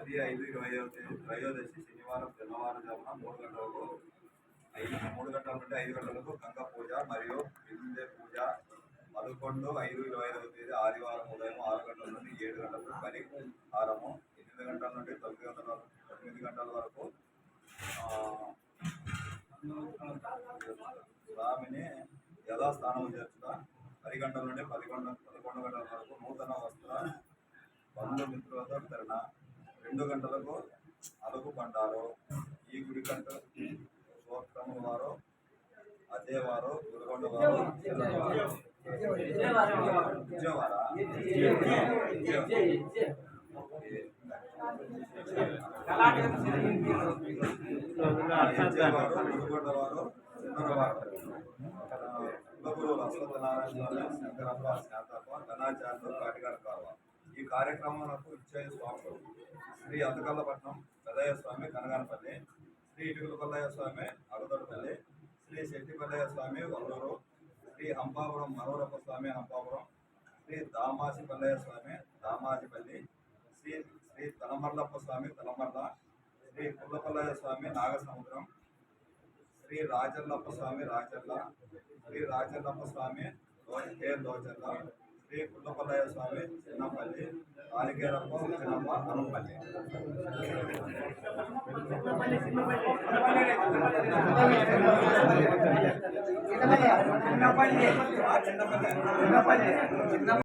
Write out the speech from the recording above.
పది ఐదు ఇరవై తేదీ త్రయోదశి శనివారం తెల్లవారుజామున మూడు గంటలకు ఐదు మూడు గంటల నుండి ఐదు గంటలకు గంగ పూజ మరియు బిందె పూజ. పదకొండు ఐదు ఇరవై ఐదవ తేదీ ఆదివారం ఉదయం ఆరు గంటల నుండి ఏడు గంటలకు పరిహారము ఎనిమిది గంటల నుండి తొమ్మిది గంటల వరకు తొమ్మిది గంటల వరకు స్వామిని యథాస్థానం చేర్చుట. పది గంటల నుండి పదకొండు పదకొండు గంటల వరకు నూతన వస్త్ర బంధుమిత్రులతో వితరణ. రెండు గంటలకు అలుగు పండారు ఈ గుడి కంట సోక్రముల వారు అజయవారు గురుగొండ వారు విజయవాడ విజయవారు గురుగొండ వారు శంకరప్ప శాంతప్ప ఘనాచార్యులు కాటిగాడ కార్యక్రమాలకు ఇచ్చే స్వాములు శ్రీ అతకల్లపట్నం పెదయ్య స్వామి కనగానపల్లి. శ్రీ ఇటుకుల పల్లయ్య స్వామి అరదడపల్లి శ్రీ శెట్టిపల్లయ్య స్వామి వల్లూరు. శ్రీ హంపాపురం మరోరప్ప స్వామి హంపాపురం శ్రీ దామాసి పల్లయ్య స్వామి దామాజిపల్లి శ్రీ శ్రీ తలమర్లప్ప స్వామి తలమర్ల. శ్రీ పుల్లపల్లయ్య స్వామి నాగసముద్రం. శ్రీ రాజల్లప్ప స్వామి రాజల్ల శ్రీ రాజల్లప్ప స్వామి దో- కే. ಶ್ರೀ ಕುಟುಂಬಲಯ ಸ್ವಾಮಿ ಚಿನ್ನಪಲ್ಲಿ ಆಲಿಗೇರಪ್ಪ ಚಿನ್ನಮ್ಮ ಹನುಮಲ್ಲಿ ಚಿನ್ನಪಲ್ಲಿ ಚಿನ್ನಪಲ್ಲಿ ಚಿನ್ನಪಲ್ಲಿ